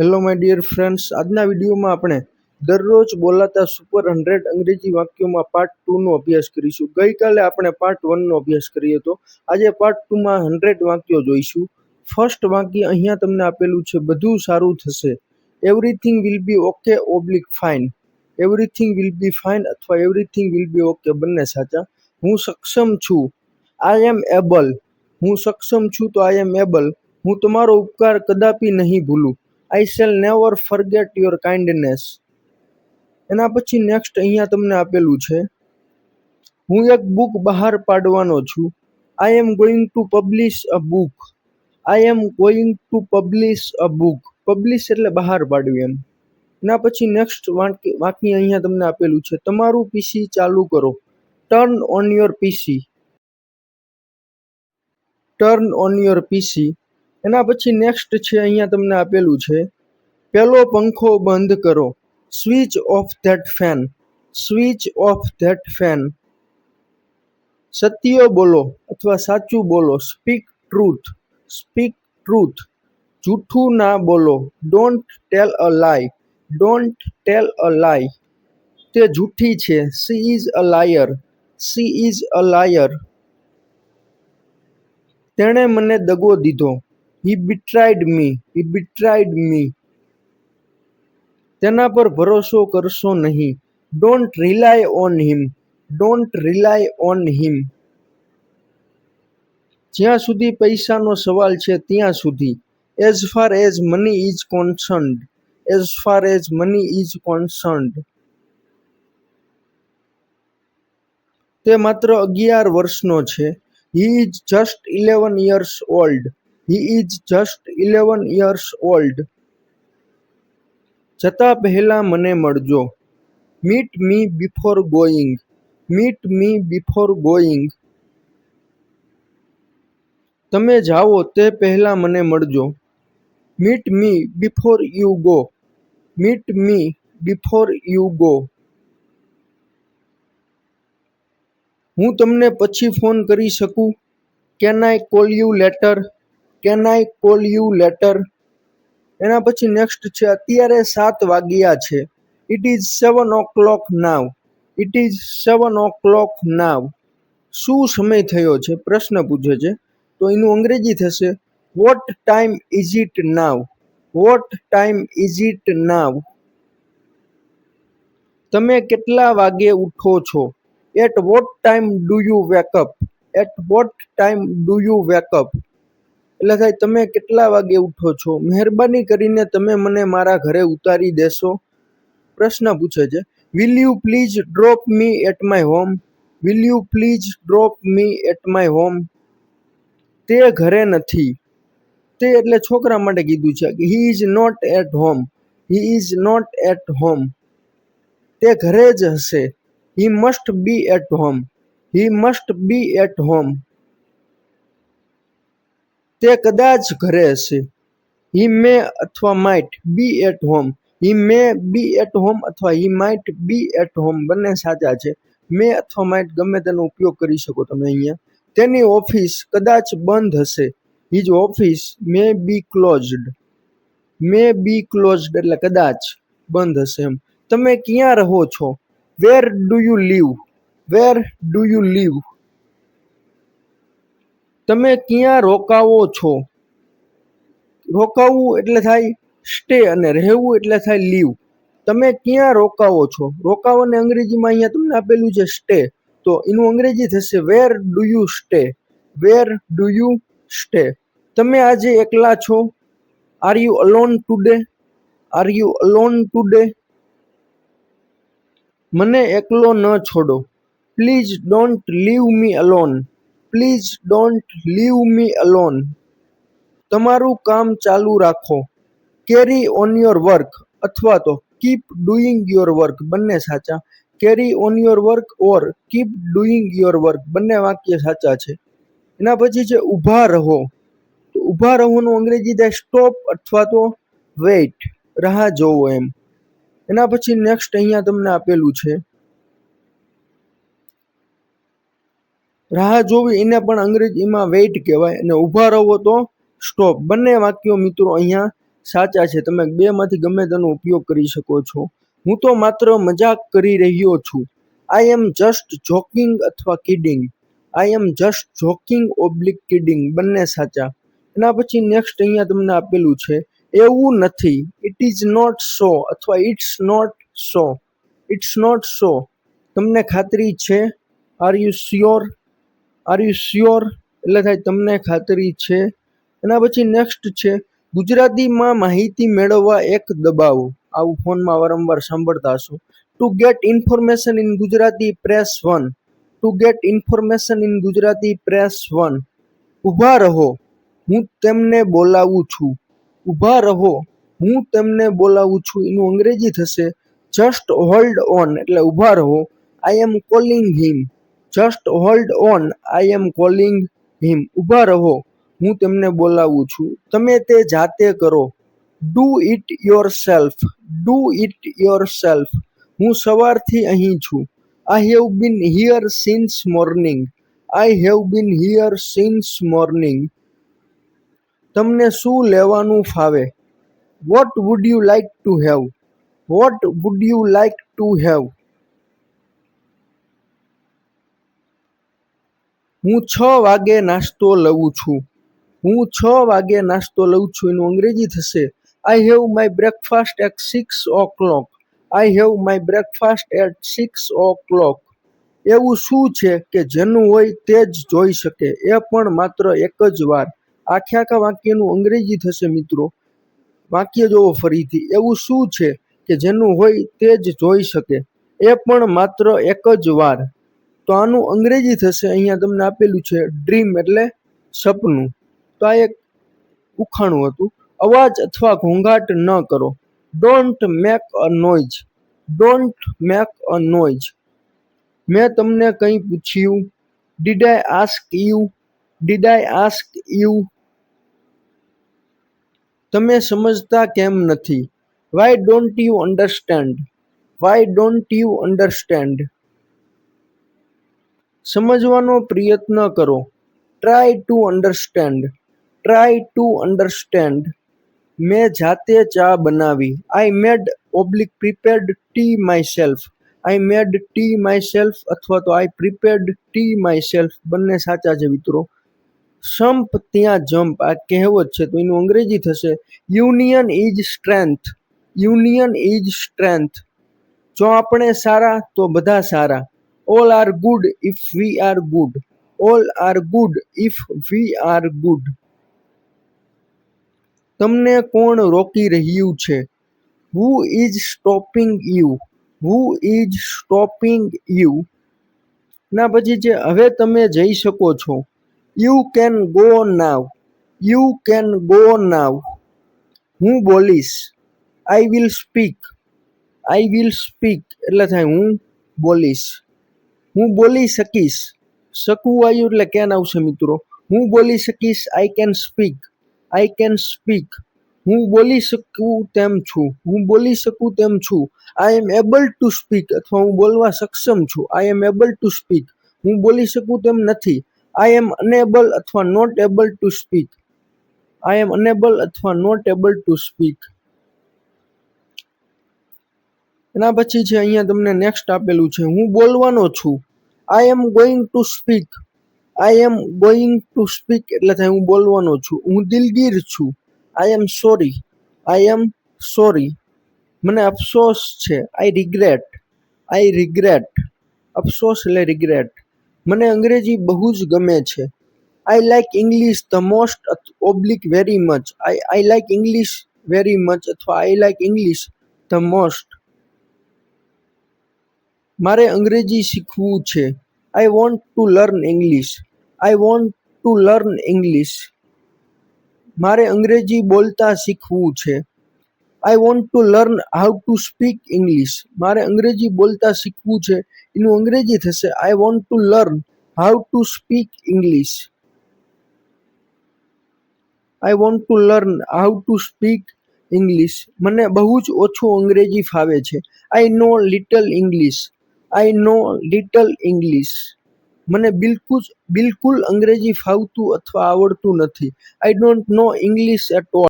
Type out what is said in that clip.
Hello my dear friends આજના વિડીયોમાં આપણે દરરોજ બોલાતા સુપર હંડ્રેડ અંગ્રેજી વાક્યોમાં પાર્ટ ટુનો અભ્યાસ કરીશું. ગઈકાલે આપણે પાર્ટ વનનો અભ્યાસ કર્યો હતો આજે પાર્ટ ટુમાં હંડ્રેડ વાક્યો જોઈશું. ફર્સ્ટ વાક્ય અહીંયા તમને આપેલું છે, બધું સારું થશે. Everything will be okay oblique fine everything will be fine અથવા એવરીથિંગ વિલ બી ઓકે બંને સાચા. હું સક્ષમ છું. આઈ એમ એબલ હું સક્ષમ છું તો આઈ એમ એબલ હું તમારો ઉપકાર કદાપી નહીં ભૂલું. I shall never forget your kindness એના પછી નેક્સ્ટ અહીંયા તમને આપેલું છે, હું એક બુક બહાર પાડવાનો છું. I am going to publish a book I am going to publish a book publish એટલે બહાર પાડવી એમ. એના પછી નેક્સ્ટ વાક્ય અહીંયા તમને આપેલું છે, તમારું પીસી ચાલુ કરો. Turn on your PC turn on your PC એના પછી નેક્સ્ટ છે અહીંયા તમને આપેલું છે પહેલો પંખો બંધ કરો. Switch off that fan switch off that fan સત્ય બોલો અથવા સાચું બોલો. સ્પીક ટ્રુથ સ્પીક ટ્રુથ જૂઠું ના બોલો. ડોન્ટ ટેલ અ લાય ડોન્ટ ટેલ અ લાય તે જૂઠી છે. She is a liar she is a liar તેણે મને દગો દીધો. હી બિટ્રાઇડ મી હી બિટ્રાઇડ મી તેના પર ભરોસો કરશો નહીં. Don't rely on him don't rely on him જ્યાં સુધી પૈસાનો સવાલ છે, ત્યાં સુધી. As far as money is concerned as far as money is concerned તે માત્ર અગિયાર વર્ષનો છે. He is just eleven years old he is just eleven years old જતા પહેલા મને મળજો. Meet me before going meet me before going તમે જાઓ તે પહેલા મને મળજો. Meet me before you go meet me before you go હું તમને પછી ફોન કરી શકું? Can I call you later can I call you later એના પછી નેક્સ્ટ છે, અત્યારે સાત વાગ્યા છે. It is seven o'clock now it is seven o'clock now શું સમય થયો છે? પ્રશ્ન પૂછે છે. તો એનું અંગ્રેજી થશે. What time is it now what time is it now તમે કેટલા વાગે ઉઠો છો? At what time do you wake up at what time do you wake up એટલે સાહેબ, તમે કેટલા વાગે ઉઠો છો? મહેરબાની કરીને તમે મને મારા ઘરે ઉતારી દેશો. પ્રશ્ન પૂછે છે will you please drop me at my home will you please drop me at my home તે ઘરે નથી. તે એટલે છોકરા માટે કીધું છે કે he is not at home he is not at home તે ઘરે જ હશે. He must be at home he must be at home તે કદાચ ઘરે હશે. હી મે અથવા might be at home he may be at home અથવા he might be at home બંને સાચા છે. મે અથવા માઇટ ગમે તેનો ઉપયોગ કરી શકો તમે અહીંયા. તેની ઓફિસ કદાચ બંધ હશે. His office may be closed may be closed એટલે કદાચ બંધ હશે એમ. તમે ક્યાં રહો છો? Where do you live where do you live તમે ક્યાં રોકાવો છો? રોકાવું એટલે થાય સ્ટે અને રહેવું એટલે થાય લીવ તમે ક્યાં રોકાવો છો? રોકાવાને અંગ્રેજીમાં અહીંયા તમને આપેલું છે સ્ટે તો એનું અંગ્રેજી થશે where do you stay where do you stay તમે આજે એકલા છો? Are you alone today are you alone today મને એકલો ન છોડો. Please don't leave me alone please don't leave me alone તમારું કામ ચાલુ રાખો. કેરી ઓન યોર વર્ક અથવા તો કીપ ડુઈંગ યોર વર્ક બંને સાચા. Carry on your work or keep doing your work બંને વાક્ય સાચા છે. એના પછી છે, ઊભા રહો. તો ઊભા રહોનું અંગ્રેજી થાય સ્ટોપ અથવા તો વેઇટ રાહ જોવો એમ. એના પછી નેક્સ્ટ અહીંયા તમને આપેલું છે. રાહ જોવી એને પણ અંગ્રેજીમાં વેઇટ કહેવાય અને ઊભા રહો તો સ્ટોપ બંને વાક્યો મિત્રો અહીંયા સાચા છે. તમે બેમાંથી ગમે તેનો ઉપયોગ કરી શકો છો. હું તો માત્ર મજાક કરી રહ્યો છું. આઈ એમ જસ્ટ જોકિંગ અથવા kidding I am just joking oblique kidding બંને સાચા. એના પછી નેક્સ્ટ અહીંયા તમને આપેલું છે. એવું નથી. ઇટ ઇઝ નોટ સો અથવા it's not so it's not so તમને ખાતરી છે? Are you sure are you sure એટલે થાય તમને ખાતરી છે. એના પછી નેક્સ્ટ છે, ગુજરાતીમાં માહિતી મેળવવા એક દબાવો. આવું ફોનમાં વારંવાર સાંભળતા હશો. To get information in Gujarati press one to get information in Gujarati press one ઊભા રહો. હું તેમને બોલાવું છું. ઊભા રહો. હું તેમને બોલાવું છું. એનું અંગ્રેજી થશે. જસ્ટ હોલ્ડ ઓન એટલે ઊભા રહો. I am calling him just hold on I am calling him ઊભા રહો, હું તેમને બોલાવું છું. તમે તે જાતે કરો. Do it yourself do it yourself હું સવારથી અહીં છું. I have been here since morning I have been here since morning તમને શું લેવાનું ફાવે? What would you like to have what would you like to have હું છ વાગે નાસ્તો લઉં છું. હું છ વાગે નાસ્તો લઉં છું. એનું અંગ્રેજી થશે. I have my breakfast at six o'clock I have my breakfast at six o'clock એવું શું છે કે જેનું હોય તે જ જોઈ શકે? એ પણ માત્ર એક જ વાર. આખે આખા વાક્યનું અંગ્રેજી થશે મિત્રો. વાક્ય જોવો ફરીથી. એવું શું છે કે જેનું હોય તે જ જોઈ શકે? એ પણ માત્ર એક જ વાર. તો આનું અંગ્રેજી થશે, અહીંયા તમને આપેલું છે ડ્રીમ એટલે સપનું. તો આ એક ઉખાણું હતું. અવાજ અથવા ઘોંઘાટ ન કરો. Don't make a noise don't make a noise મેં તમને કંઈ પૂછ્યું? Did I ask you did I ask you તમે સમજતા કેમ નથી? Why don't you understand why don't you understand સમજવાનો પ્રયત્ન કરો. Try to understand try to understand મેં જાતે ચા બનાવી. I made oblique prepared tea myself I made tea myself અથવા તો I prepared tea myself બંને સાચા છે મિત્રો. સંપ ત્યાં જમ્પ આ કહેવત છે તો એનું અંગ્રેજી થશે. Union is strength union is strength જો આપણે સારા તો બધા સારા. All are good if we are good all are good if we are good તમને કોણ રોકી રહ્યું છે? Who is stopping you who is stopping you ના, પછી છે હવે તમે જઈ શકો છો. You can go now you can go now હું બોલીશ. I will speak I will speak એટલે થાય હું બોલીશ. હું બોલી શકીશ. શકવું આવ્યું એટલે કેન આવશે મિત્રો? હું બોલી શકીશ I can speak I can speak હું બોલી શકું તેમ છું. હું બોલી શકું તેમ છું. I am able to speak અથવા હું બોલવા સક્ષમ છું. I am able to speak હું બોલી શકું તેમ નથી. આઈ એમ અનેબલ અથવા not able to speak I am unable અથવા નોટ એબલ ટુ સ્પીક એના પછી છે અહીંયા તમને નેક્સ્ટ આપેલું છે, હું બોલવાનો છું. I am going to speak I am going to speak એટલે થાય હું બોલવાનો છું. હું દિલગીર છું. I am sorry I am sorry મને અફસોસ છે. આઈ રિગ્રેટ આઈ રિગ્રેટ અફસોસ એટલે રિગ્રેટ મને અંગ્રેજી બહુ જ ગમે છે. I like English the most oblique very much I I like English very much અથવા I like English the most મારે અંગ્રેજી શીખવું છે. I want to learn English I want to learn English મારે અંગ્રેજી બોલતા શીખવું છે. I want to learn how to speak English મારે અંગ્રેજી બોલતા શીખવું છે. એનું અંગ્રેજી થશે. I want to learn how to speak English I want to learn how to speak English મને બહુ જ ઓછું અંગ્રેજી ફાવે છે. I know little English I know little English મને બિલકુલ બિલકુલ અંગ્રેજી ફાવતું અથવા આવડતું નથી. I don't know English at all